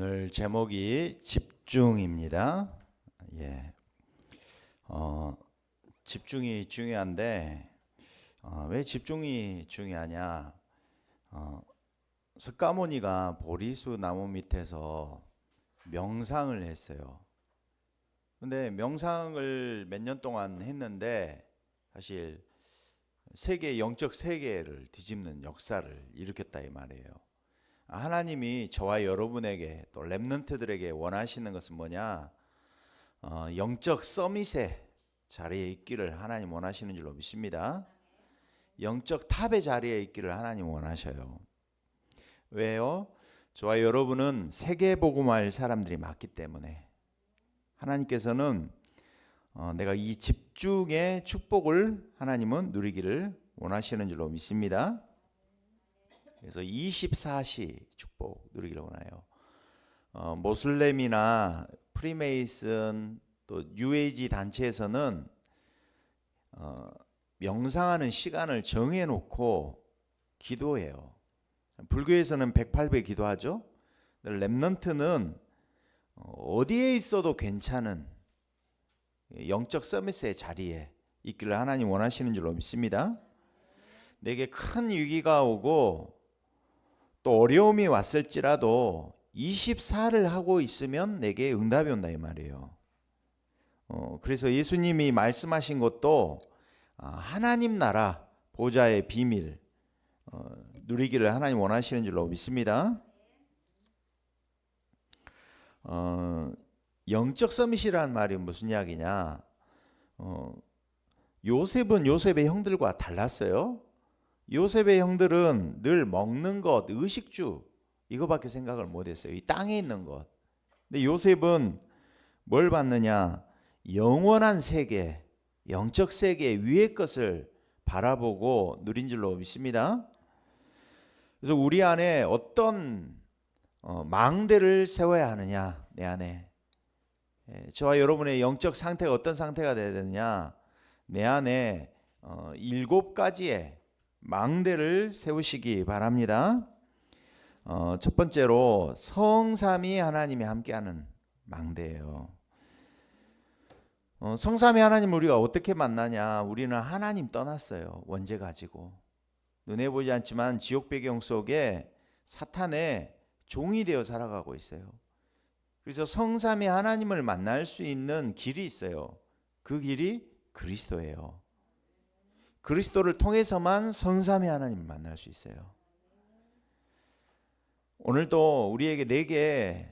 오늘 제목이 집중입니다. 예. 어, 집중이 중요한데 어, 왜 집중이 중요하냐? 어, 석가모니가 보리수 나무 밑에서 명상을 했어요. 근데 명상을 몇 년 동안 했는데 사실 세계 영적 세계를 뒤집는 역사를 일으켰다 이 말이에요. 하나님이 저와 여러분에게 또 렘넌트들에게 원하시는 것은 뭐냐? 어, 영적 서밋의 자리에 있기를 하나님 원하시는 줄로 믿습니다. 영적 탑의 자리에 있기를 하나님 원하셔요. 왜요? 저와 여러분은 세계 복음할 사람들이 많기 때문에 하나님께서는 어, 내가 이 집중의 축복을 하나님은 누리기를 원하시는 줄로 믿습니다. 그래서 24시 축복 누리기를 원해요. 어, 모슬렘이나 프리메이슨 또 뉴에이지 단체에서는 어, 명상하는 시간을 정해 놓고 기도해요. 불교에서는 108배 기도하죠. 렘넌트는 어디에 있어도 괜찮은 영적 서밋의 자리에 있기를 하나님 원하시는 줄로 믿습니다. 내게 큰 위기가 오고 또 어려움이 왔을지라도 24를 하고 있으면 내게 응답이 온다 이 말이에요. 어, 그래서 예수님이 말씀하신 것도 아, 하나님 나라 보좌의 비밀 어, 누리기를 하나님 원하시는 줄로 믿습니다. 어, 영적 서밋이라는 말이 무슨 이야기냐? 어, 요셉은 요셉의 형들과 달랐어요. 요셉의 형들은 늘 먹는 것, 의식주 이거밖에 생각을 못했어요. 이 땅에 있는 것. 근데 요셉은 뭘 받느냐? 영원한 세계, 영적 세계 위의 것을 바라보고 누린 줄로 믿습니다. 그래서 우리 안에 어떤 어, 망대를 세워야 하느냐 내 안에 예, 저와 여러분의 영적 상태가 어떤 상태가 되어야 되느냐 내 안에 어, 일곱 가지의 망대를 세우시기 바랍니다. 어, 첫 번째로 성삼이 하나님이 함께하는 망대예요. 어, 성삼이 하나님 우리가 어떻게 만나냐? 우리는 하나님 떠났어요. 원죄 가지고 눈에 보지 않지만 지옥 배경 속에 사탄의 종이 되어 살아가고 있어요. 그래서 성삼이 하나님을 만날 수 있는 길이 있어요. 그 길이 그리스도예요. 그리스도를 통해서만 성삼이 하나님을 만날 수 있어요. 오늘도 우리에게 내게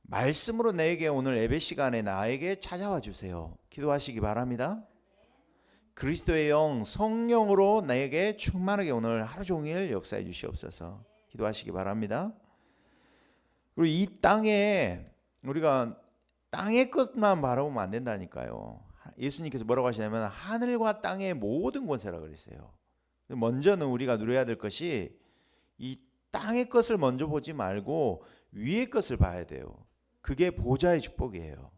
말씀으로 내게 오늘 예배 시간에 나에게 찾아와 주세요. 기도하시기 바랍니다. 그리스도의 영 성령으로 내게 충만하게 오늘 하루 종일 역사해 주시옵소서. 기도하시기 바랍니다. 그리고 이 땅에 우리가 땅의 것만 바라보면 안 된다니까요. 예수님께서 뭐라고 하시냐면 하늘과 땅의 모든 권세라 그랬어요. 먼저는 우리가 누려야 될 것이 이 땅의 것을 먼저 보지 말고 위의 것을 봐야 돼요. 그게 보좌의 축복이에요.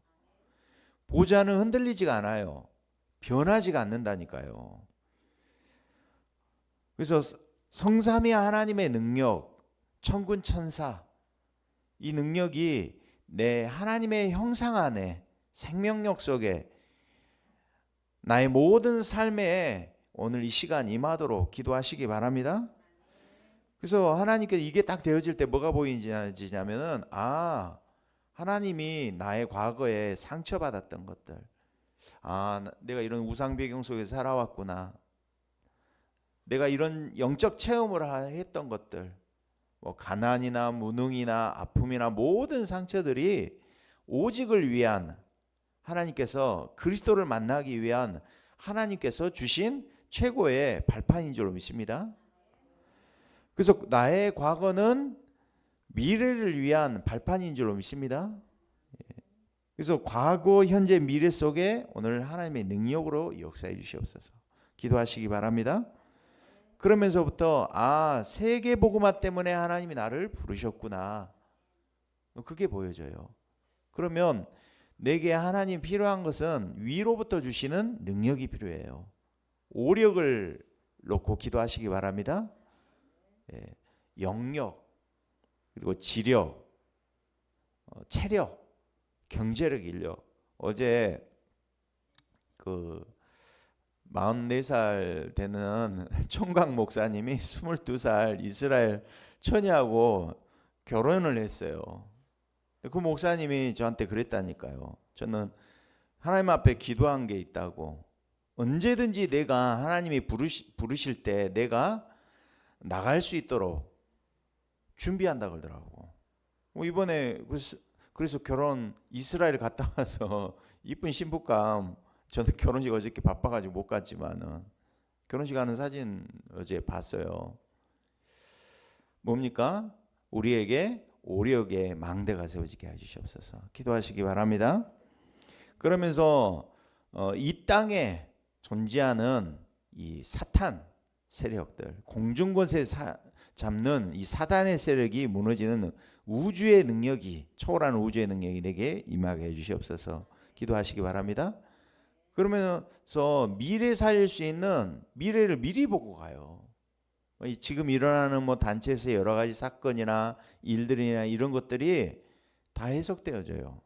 보좌는 흔들리지가 않아요. 변하지가 않는다니까요. 그래서 성삼위 하나님의 능력, 천군 천사 이 능력이 내 하나님의 형상 안에 생명력 속에 나의 모든 삶에 오늘 이 시간 임하도록 기도하시기 바랍니다. 그래서 하나님께 이게 딱 되어질 때 뭐가 보이냐면은 아 하나님이 나의 과거에 상처받았던 것들. 아 내가 이런 우상 배경 속에서 살아왔구나. 내가 이런 영적 체험을 했던 것들. 뭐 가난이나 무능이나 아픔이나 모든 상처들이 오직을 위한 하나님께서 그리스도를 만나기 위한 하나님께서 주신 최고의 발판인 줄로 믿습니다. 그래서 나의 과거는 미래를 위한 발판인 줄로 믿습니다. 예. 그래서 과거, 현재, 미래 속에 오늘 하나님의 능력으로 역사해 주시옵소서. 기도하시기 바랍니다. 그러면서부터 아 세계 복음화 때문에 하나님이 나를 부르셨구나. 그게 보여져요. 그러면 내게 하나님 필요한 것은 위로부터 주시는 능력이 필요해요. 오력을 놓고 기도하시기 바랍니다. 예, 영력 그리고 지력 체력, 경제력, 인력. 어제 그 44살 되는 총각 목사님이 22살 이스라엘 처녀하고 결혼을 했어요. 그 목사님이 저한테 그랬다니까요. 저는 하나님 앞에 기도한 게 있다고. 언제든지 내가 하나님이 부르시, 부르실 때 내가 나갈 수 있도록 준비한다 그러더라고. 뭐 이번에 그래서, 그래서 결혼 이스라엘 갔다 와서 이쁜 신부감 저는 결혼식 어저께 바빠가지고 못 갔지만은 결혼식 하는 사진 어제 봤어요. 뭡니까? 우리에게 오력의 망대가 세워지게 해주시옵소서. 기도하시기 바랍니다. 그러면서 어, 이 땅에 존재하는 이 사탄 세력들, 공중권세 사, 잡는 이 사단의 세력이 무너지는 우주의 능력이 초월한 우주의 능력이 내게 임하게 해주시옵소서. 기도하시기 바랍니다. 그러면서 미래 살릴 수 있는 미래를 미리 보고 가요. 이 지금 일어나는 뭐 단체에서 여러 가지 사건이나 일들이나 이런 것들이 다 해석되어져요.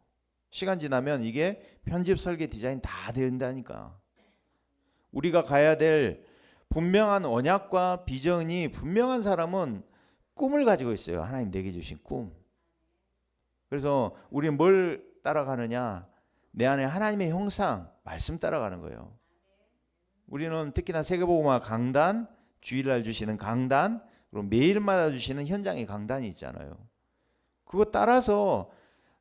시간 지나면 이게 편집 설계 디자인 다 된다니까. 우리가 가야 될 분명한 언약과 비전이 분명한 사람은 꿈을 가지고 있어요. 하나님 내게 주신 꿈. 그래서 우리는 뭘 따라가느냐? 내 안에 하나님의 형상, 말씀 따라가는 거예요. 우리는 특히나 세계보고마 강단, 주일날 주시는 강단, 그리고 매일마다 주시는 현장의 강단이 있잖아요. 그거 따라서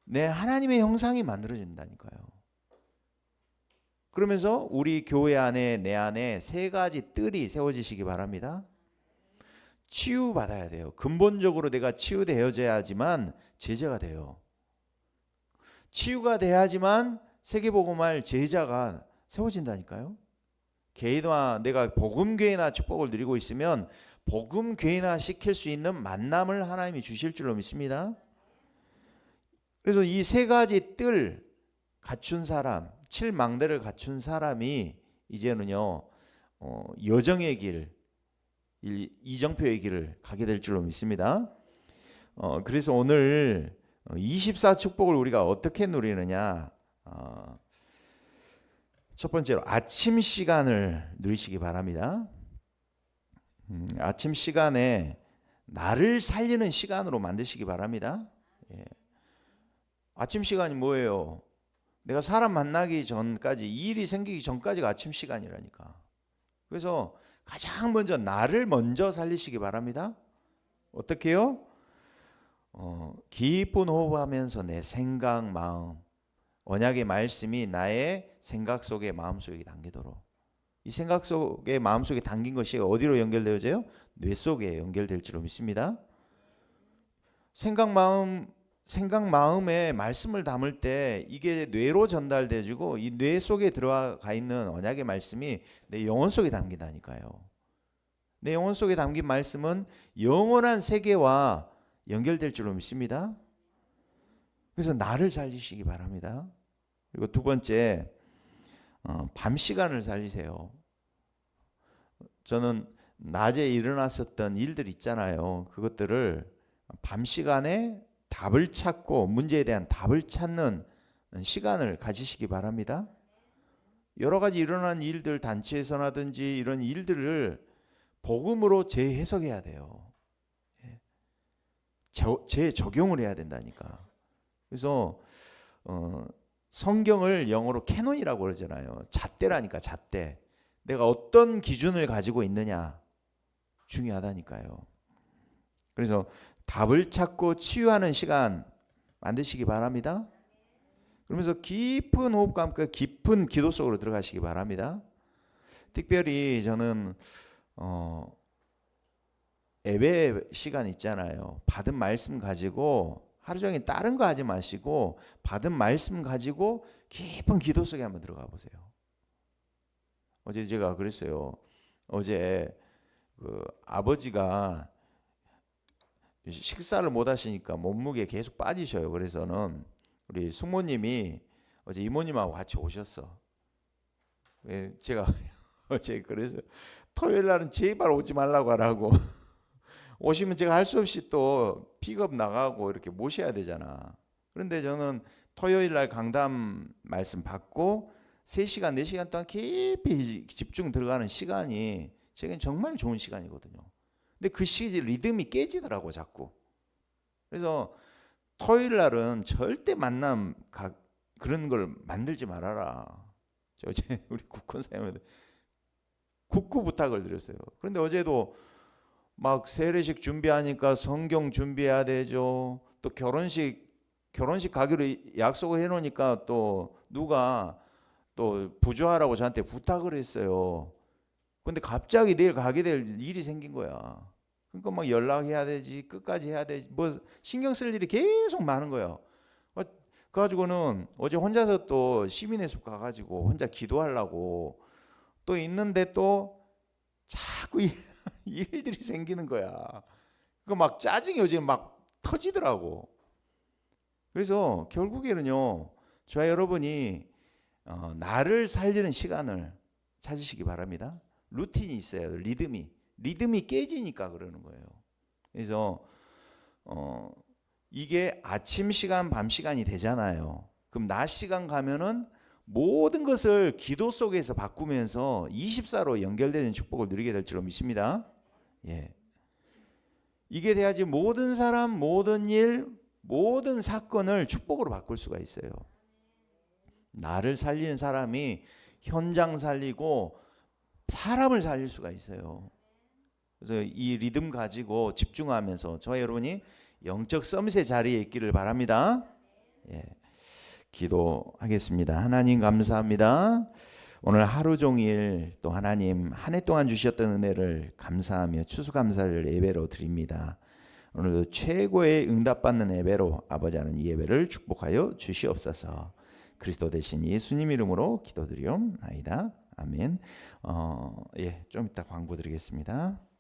내 하나님의 형상이 만들어진다니까요. 그러면서 우리 교회 안에 내 안에 세 가지 뜰이 세워지시기 바랍니다. 치유받아야 돼요. 근본적으로 내가 치유되어져야지만 제자가 돼요. 치유가 돼야지만 세계복음할 제자가 세워진다니까요. 개인화 내가 복음 교회나 축복을 누리고 있으면 복음 교회나 시킬 수 있는 만남을 하나님이 주실 줄로 믿습니다. 그래서 이 세 가지 뜰 갖춘 사람, 칠망대를 갖춘 사람이 이제는요 어, 여정의 길, 이정표의 길을 가게 될 줄로 믿습니다. 어, 그래서 오늘 24 축복을 우리가 어떻게 누리느냐? 어, 첫 번째로 아침 시간을 누리시기 바랍니다. 음, 아침 시간에 나를 살리는 시간으로 만드시기 바랍니다. 예. 아침 시간이 뭐예요? 내가 사람 만나기 전까지 일이 생기기 전까지가 아침 시간이라니까. 그래서 가장 먼저 나를 먼저 살리시기 바랍니다. 어떻게요? 어, 기쁜 호흡하면서 내 생각, 마음, 언약의 말씀이 나의 생각 속에 마음 속에 담기도록 이 생각 속에 마음 속에 담긴 것이 어디로 연결되어져요? 뇌 속에 연결될 줄로 믿습니다. 생각 마음 생각 마음에 말씀을 담을 때 이게 뇌로 전달돼지고 이 뇌 속에 들어가 있는 언약의 말씀이 내 영혼 속에 담긴다니까요. 내 영혼 속에 담긴 말씀은 영원한 세계와 연결될 줄로 믿습니다. 그래서 나를 살리시기 바랍니다. 그리고 두 번째 어, 밤 시간을 살리세요. 저는 낮에 일어났었던 일들 있잖아요. 그것들을 밤 시간에 답을 찾고 문제에 대한 답을 찾는 시간을 가지시기 바랍니다. 여러 가지 일어난 일들 단체에서나든지 이런 일들을 복음으로 재해석해야 돼요. 예. 재적용을 해야 된다니까. 그래서 어, 성경을 영어로 캐논이라고 그러잖아요. 잣대라니까 잣대. 내가 어떤 기준을 가지고 있느냐 중요하다니까요. 그래서 답을 찾고 치유하는 시간 만드시기 바랍니다. 그러면서 깊은 호흡과 함께 깊은 기도 속으로 들어가시기 바랍니다. 특별히 저는 어, 예배 시간 있잖아요. 받은 말씀 가지고 하루 종일 다른 거 하지 마시고 받은 말씀 가지고 깊은 기도 속에 한번 들어가 보세요. 어제 제가 그랬어요. 어제 그 아버지가 식사를 못 하시니까 몸무게 계속 빠지셔요. 그래서는 우리 숙모님이 어제 이모님하고 같이 오셨어. 예, 제가 어제 그래서 토요일 날은 제발 오지 말라고 하라고 오시면 제가 할 수 없이 또 픽업 나가고 이렇게 모셔야 되잖아. 그런데 저는 토요일 날 강담 말씀 받고 3시간, 4시간 동안 깊이 집중 들어가는 시간이 제겐 정말 좋은 시간이거든요. 근데 그 시 리듬이 깨지더라고 자꾸. 그래서 토요일 날은 절대 만남 가, 그런 걸 만들지 말아라. 저 어제 우리 국권사님한테 국구 부탁을 드렸어요. 그런데 어제도 막 세례식 준비하니까 성경 준비해야 되죠. 또 결혼식 결혼식 가기로 약속을 해 놓으니까 또 누가 또 부조하라고 저한테 부탁을 했어요. 근데 갑자기 내일 가게 될 일이 생긴 거야. 그러니까 막 연락해야 되지, 끝까지 해야 되지, 뭐 신경 쓸 일이 계속 많은 거예요. 어, 그래가지고는 어제 혼자서 또 시민의 숲 가가지고 혼자 기도하려고 또 있는데 또 자꾸 이- 일들이 생기는 거야. 그 막 짜증이 어제 막 터지더라고. 그래서 결국에는요, 저와 여러분이 어, 나를 살리는 시간을 찾으시기 바랍니다. 루틴이 있어야 돼요. 리듬이 리듬이 깨지니까 그러는 거예요. 그래서 어, 이게 아침 시간, 밤 시간이 되잖아요. 그럼 낮 시간 가면은 모든 것을 기도 속에서 바꾸면서 24로 연결되는 축복을 누리게 될 줄로 믿습니다. 예. 이게 돼야지 모든 사람, 모든 일, 모든 사건을 축복으로 바꿀 수가 있어요. 나를 살리는 사람이 현장 살리고 사람을 살릴 수가 있어요. 그래서 이 리듬 가지고 집중하면서 저와 여러분이 영적 서밋의 자리에 있기를 바랍니다. 예. 기도하겠습니다. 하나님 감사합니다. 오늘 하루 종일 또 하나님 한 해 동안 주셨던 은혜를 감사하며 추수감사를 예배로 드립니다. 오늘도 최고의 응답받는 예배로 아버지 하는 이 예배를 축복하여 주시옵소서. 그리스도 대신 예수님 이름으로 기도드리옵나이다. 아멘. 어, 예, 좀 이따 광고 드리겠습니다.